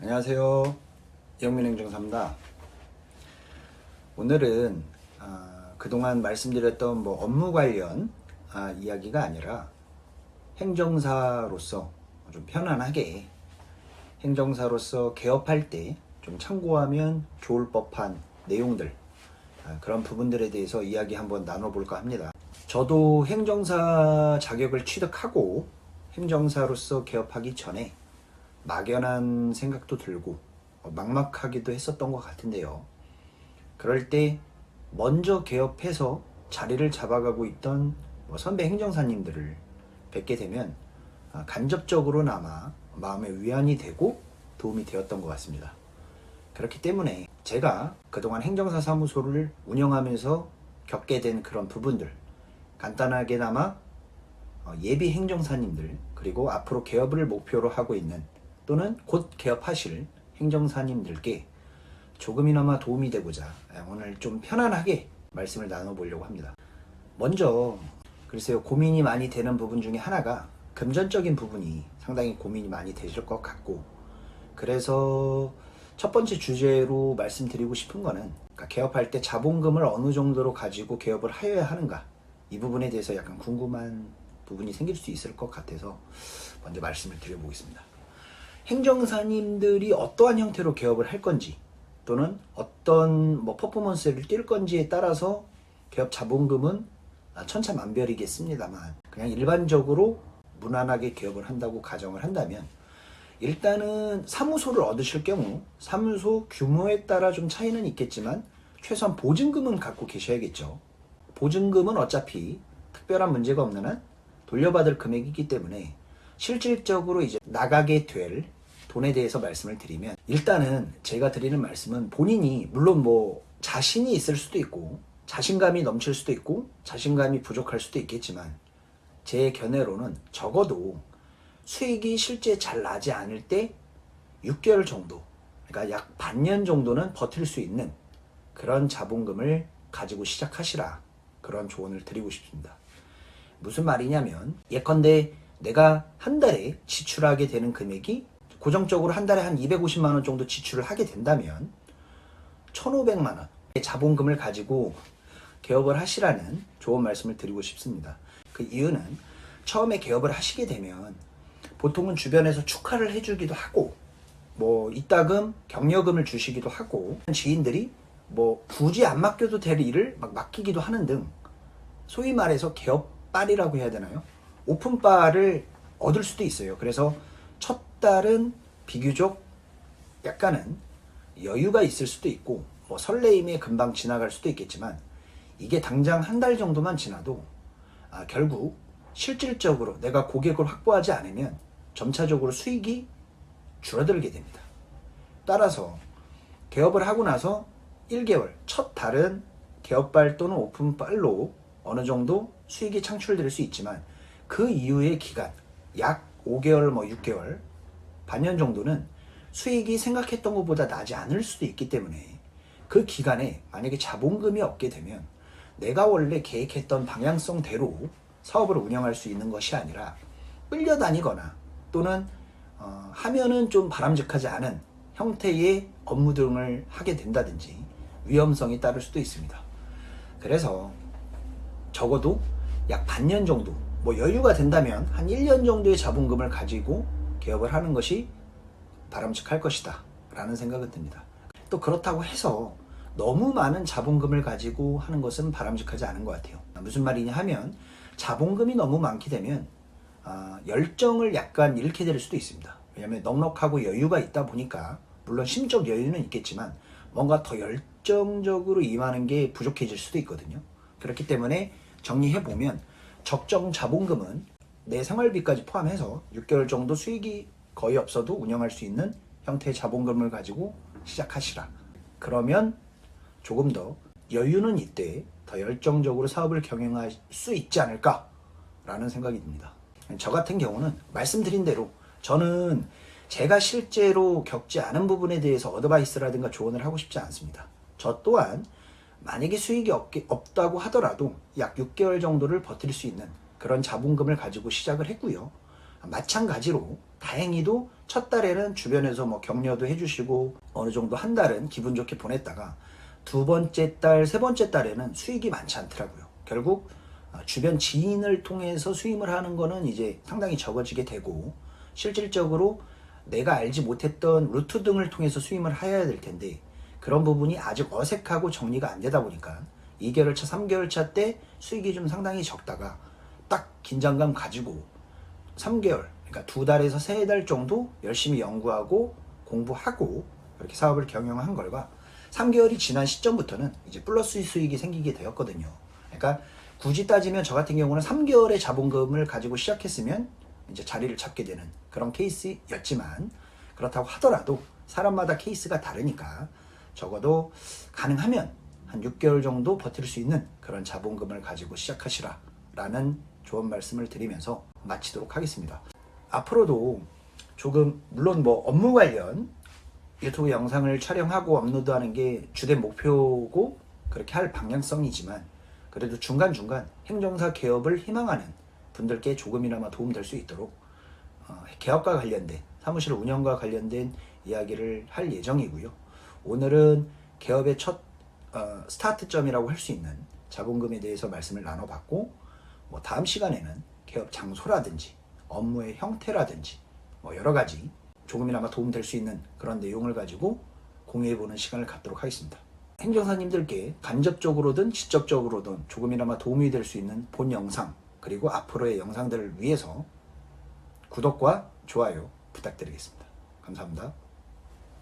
안녕하세요. 이영민 행정사입니다. 오늘은 아, 그동안 말씀드렸던 뭐 업무 관련 아, 이야기가 아니라 행정사로서 좀 편안하게 행정사로서 개업할 때 좀 참고하면 좋을 법한 내용들 아, 그런 부분들에 대해서 이야기 한번 나눠볼까 합니다. 저도 행정사 자격을 취득하고 행정사로서 개업하기 전에 막연한 생각도 들고 어, 막막하기도 했었던 것 같은데요. 그럴 때 먼저 개업해서 자리를 잡아가고 있던 뭐 선배 행정사님들을 뵙게 되면 아, 간접적으로나마 마음의 위안이 되고 도움이 되었던 것 같습니다. 그렇기 때문에 제가 그동안 행정사 사무소를 운영하면서 겪게 된 그런 부분들 간단하게나마 어, 예비 행정사님들 그리고 앞으로 개업을 목표로 하고 있는 또는 곧 개업하실 행정사님들께 조금이나마 도움이 되고자 오늘 좀 편안하게 말씀을 나눠보려고 합니다. 먼저 글쎄요 고민이 많이 되는 부분 중에 하나가 금전적인 부분이 상당히 고민이 많이 되실 것 같고 그래서 첫 번째 주제로 말씀드리고 싶은 거는 그러니까 개업할 때 자본금을 어느 정도로 가지고 개업을 하여야 하는가 이 부분에 대해서 약간 궁금한 부분이 생길 수 있을 것 같아서 먼저 말씀을 드려보겠습니다. 행정사님들이 어떠한 형태로 개업을 할 건지 또는 어떤 뭐 퍼포먼스를 띌 건지에 따라서 개업 자본금은 천차만별이겠습니다만 그냥 일반적으로 무난하게 개업을 한다고 가정을 한다면 일단은 사무소를 얻으실 경우 사무소 규모에 따라 좀 차이는 있겠지만 최소한 보증금은 갖고 계셔야겠죠. 보증금은 어차피 특별한 문제가 없는 한 돌려받을 금액이기 때문에 실질적으로 이제 나가게 될 돈에 대해서 말씀을 드리면 일단은 제가 드리는 말씀은 본인이 물론 뭐 자신이 있을 수도 있고 자신감이 넘칠 수도 있고 자신감이 부족할 수도 있겠지만 제 견해로는 적어도 수익이 실제 잘 나지 않을 때 6개월 정도 그러니까 약 반년 정도는 버틸 수 있는 그런 자본금을 가지고 시작하시라 그런 조언을 드리고 싶습니다. 무슨 말이냐면 예컨대 내가 한 달에 지출하게 되는 금액이 고정적으로 한 달에 한 250만 원 정도 지출을 하게 된다면 1,500만 원 자본금을 가지고 개업을 하시라는 좋은 말씀을 드리고 싶습니다. 그 이유는 처음에 개업을 하시게 되면 보통은 주변에서 축하를 해주기도 하고 뭐 이따금 격려금을 주시기도 하고 지인들이 뭐 굳이 안 맡겨도 될 일을 막 맡기기도 하는 등 소위 말해서 개업빨이라고 해야 되나요? 오픈바를 얻을 수도 있어요. 그래서 첫 달은 비교적 약간은 여유가 있을 수도 있고 뭐 설레임에 금방 지나갈 수도 있겠지만 이게 당장 한 달 정도만 지나도 아, 결국 실질적으로 내가 고객을 확보하지 않으면 점차적으로 수익이 줄어들게 됩니다. 따라서 개업을 하고 나서 1개월 첫 달은 개업발 또는 오픈발로 어느 정도 수익이 창출될 수 있지만 그 이후의 기간 약 5개월 뭐 6개월 반년 정도는 수익이 생각했던 것보다 나지 않을 수도 있기 때문에 그 기간에 만약에 자본금이 없게 되면 내가 원래 계획했던 방향성대로 사업을 운영할 수 있는 것이 아니라 끌려다니거나 또는 어, 하면은 좀 바람직하지 않은 형태의 업무 등을 하게 된다든지 위험성이 따를 수도 있습니다. 그래서 적어도 약 반년 정도 뭐 여유가 된다면 한 1년 정도의 자본금을 가지고 개업을 하는 것이 바람직할 것이다 라는 생각은 듭니다. 또 그렇다고 해서 너무 많은 자본금을 가지고 하는 것은 바람직하지 않은 것 같아요. 무슨 말이냐 하면 자본금이 너무 많게 되면 아, 열정을 약간 잃게 될 수도 있습니다. 왜냐하면 넉넉하고 여유가 있다 보니까 물론 심적 여유는 있겠지만 뭔가 더 열정적으로 임하는 게 부족해질 수도 있거든요. 그렇기 때문에 정리해 보면 적정 자본금은 내 생활비까지 포함해서 6개월 정도 수익이 거의 없어도 운영할 수 있는 형태의 자본금을 가지고 시작하시라. 그러면 조금 더 여유는 이때 더 열정적으로 사업을 경영할 수 있지 않을까라는 생각이 듭니다. 저 같은 경우는 말씀드린 대로 저는 제가 실제로 겪지 않은 부분에 대해서 어드바이스라든가 조언을 하고 싶지 않습니다. 저 또한 만약에 수익이 없게, 없다고 하더라도 약 6개월 정도를 버틸 수 있는 그런 자본금을 가지고 시작을 했고요. 마찬가지로 다행히도 첫 달에는 주변에서 뭐 격려도 해주시고 어느 정도 한 달은 기분 좋게 보냈다가 두 번째 달, 세 번째 달에는 수익이 많지 않더라고요. 결국 아, 주변 지인을 통해서 수임을 하는 거는 이제 상당히 적어지게 되고 실질적으로 내가 알지 못했던 루트 등을 통해서 수임을 해야 될 텐데 그런 부분이 아직 어색하고 정리가 안 되다 보니까 2개월 차, 3개월 차 때 수익이 좀 상당히 적다가 딱 긴장감 가지고 3개월, 그러니까 두 달에서 세 달 정도 열심히 연구하고 공부하고 이렇게 사업을 경영한 걸과 3개월이 지난 시점부터는 이제 플러스 수익이 생기게 되었거든요. 그러니까 굳이 따지면 저 같은 경우는 3개월의 자본금을 가지고 시작했으면 이제 자리를 잡게 되는 그런 케이스였지만 그렇다고 하더라도 사람마다 케이스가 다르니까 적어도 가능하면 한 6개월 정도 버틸 수 있는 그런 자본금을 가지고 시작하시라 라는 좋은 말씀을 드리면서 마치도록 하겠습니다. 앞으로도 조금 물론 뭐 업무 관련 유튜브 영상을 촬영하고 업로드하는 게 주된 목표고 그렇게 할 방향성이지만 그래도 중간중간 행정사 개업을 희망하는 분들께 조금이나마 도움될 수 있도록 어, 개업과 관련된 사무실 운영과 관련된 이야기를 할 예정이고요. 오늘은 개업의 첫 어, 스타트점이라고 할 수 있는 자본금에 대해서 말씀을 나눠봤고 뭐 다음 시간에는 개업 장소라든지 업무의 형태라든지 뭐 여러 가지 조금이나마 도움될 수 있는 그런 내용을 가지고 공유해보는 시간을 갖도록 하겠습니다. 행정사님들께 간접적으로든 직접적으로든 조금이나마 도움이 될 수 있는 본 영상 그리고 앞으로의 영상들을 위해서 구독과 좋아요 부탁드리겠습니다. 감사합니다.